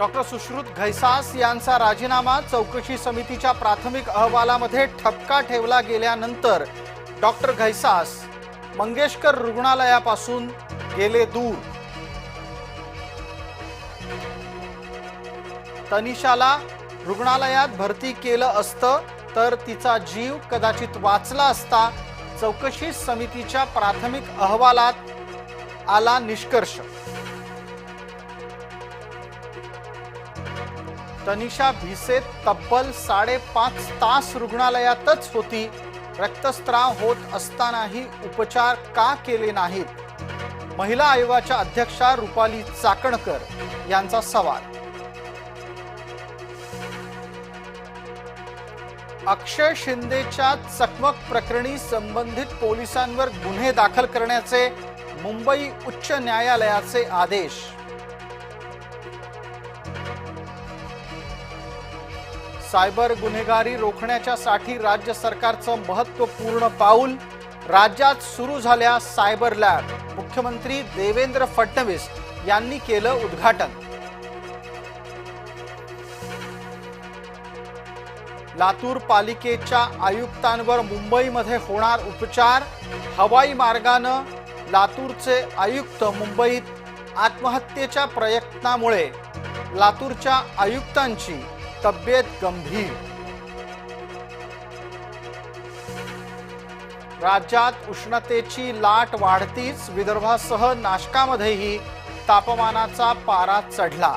Doctor Sushrut Ghaisas यांचा राजीनामा चौकशी समितीच्या प्राथमिक अहवालामध्ये ठपका ठेवला गेल्यानंतर डॉक्टर घैसास मंगेशकर रुग्णालयापासून गेले दूर. तनिषाला रुग्णालयात भरती केलं असतं तर तिचा जीव कदाचित वाचला असता चौकशी समितीच्या प्राथमिक अहवालात आला निष्कर्ष. तनिषा भिसे तब्बल साडेपाच तास रुग्णालयातच होती. रक्तस्त्राव होत असतानाही उपचार का केले नाहीत? महिला आयोगाच्या अध्यक्षा रुपाली चाकणकर यांचा सवाल. अक्षय शिंदेच्या चकमक प्रकरणी संबंधित पोलिसांवर गुन्हे दाखल करण्याचे मुंबई उच्च न्यायालयाचे आदेश. सायबर गुन्हेगारी रोखण्याच्यासाठी राज्य सरकारचं महत्त्वपूर्ण पाऊल राज्यात सुरू झाल्या सायबर लॅब. मुख्यमंत्री देवेंद्र फडणवीस यांनी केलं उद्घाटन. लातूर पालिकेच्या आयुक्तांवर मुंबईमध्ये होणार उपचार. हवाई मार्गानं लातूरचे आयुक्त मुंबईत आत्महत्येच्या प्रयत्नामुळे लातूरच्या आयुक्तांची तब्येत गंभीर. राज्यात उष्णतेची लाट वाढतीच विदर्भासह नाशकामध्येही तापमानाचा पारा चढला.